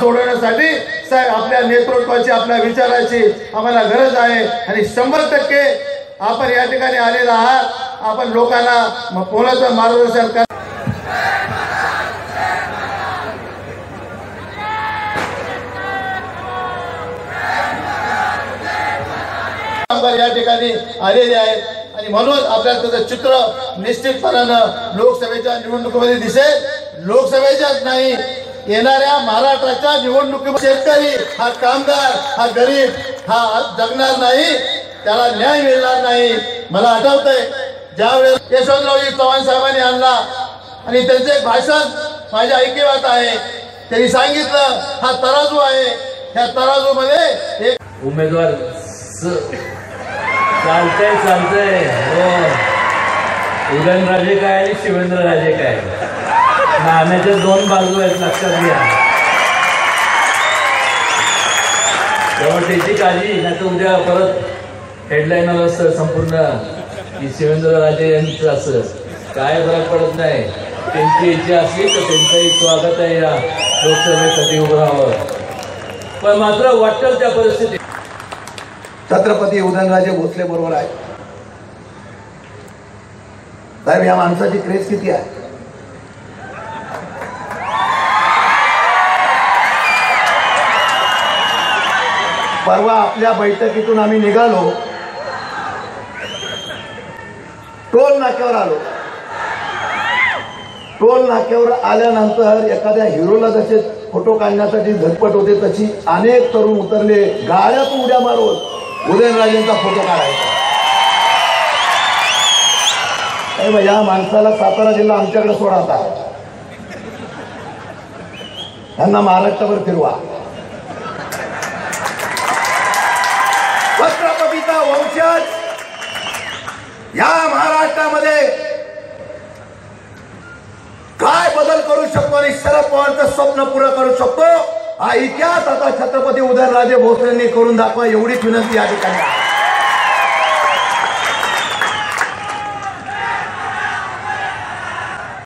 सोडवण्यासाठी साहेब आपल्या नेतृत्वाची आपल्या विचाराची आम्हाला गरज आहे आणि शंभर टक्के आपण या ठिकाणी आलेला आहात. आपण लोकांना कोणाचं मार्गदर्शन कर या ठिकाणी आलेले आहेत. आणि म्हणून आपल्याला त्याचं चित्र निश्चितपणानं लोकसभेच्या निवडणुकीमध्ये दिसेल. लोकसभेच्याच नाही येणाऱ्या महाराष्ट्राच्या निवडणुकीमध्ये शेतकरी हा कामगार हा गरीब हा जगणार नाही त्याला न्याय मिळणार नाही. मला आठवतंय ज्यावेळेस यशवंतरावजी चव्हाण साहेबांनी आणला आणि त्यांचे भाषण माझ्या ऐकिवात आहे. त्यांनी सांगितलं हा तराजू आहे. ह्या तराजू मध्ये एक उमेदवार चालतंय चालतंय. हो. उदयनराजे काय आणि शिवेंद्रराजे काय? नाण्याच्या दोन बाजू आहेत लक्षात घ्या. तेव्हा त्याची काळजी नाही तर उद्या परत हेडलाईन आलं असतं संपूर्ण की शिवेंद्रराजे यांचं असं. काय फरक पडत नाही. त्यांची इच्छा असली तर त्यांचंही स्वागत आहे या लोकसभेसाठी उभं राहावं. पण मात्र वाटतं त्या परिस्थितीत छत्रपती उदयनराजे भोसले बरोबर आहे साहेब या माणसाची क्रेज किती आहे? परवा आपल्या बैठकीतून आम्ही निघालो. टोल नाक्यावर आलो. टोल नाक्यावर आल्यानंतर एखाद्या हिरोला जसे फोटो काढण्यासाठी झटपट होते तशी अनेक तरुण उतरले. गाड्यातून उड्या मारून. उदयनराजेंचा फोटो काढायचा. अरे बा, या माणसाला सातारा जिल्हा आमच्याकडे सोडा आता. त्यांना महाराष्ट्रावर फिरवा. छत्रपतीचा वंशज या महाराष्ट्रामध्ये काय बदल करू शकतो आणि शरद पवारचं स्वप्न पूर्ण करू शकतो? हा इतिहास आता छत्रपती उदयनराजे भोसलेंनी करून दाखवा एवढीच विनंती या ठिकाणी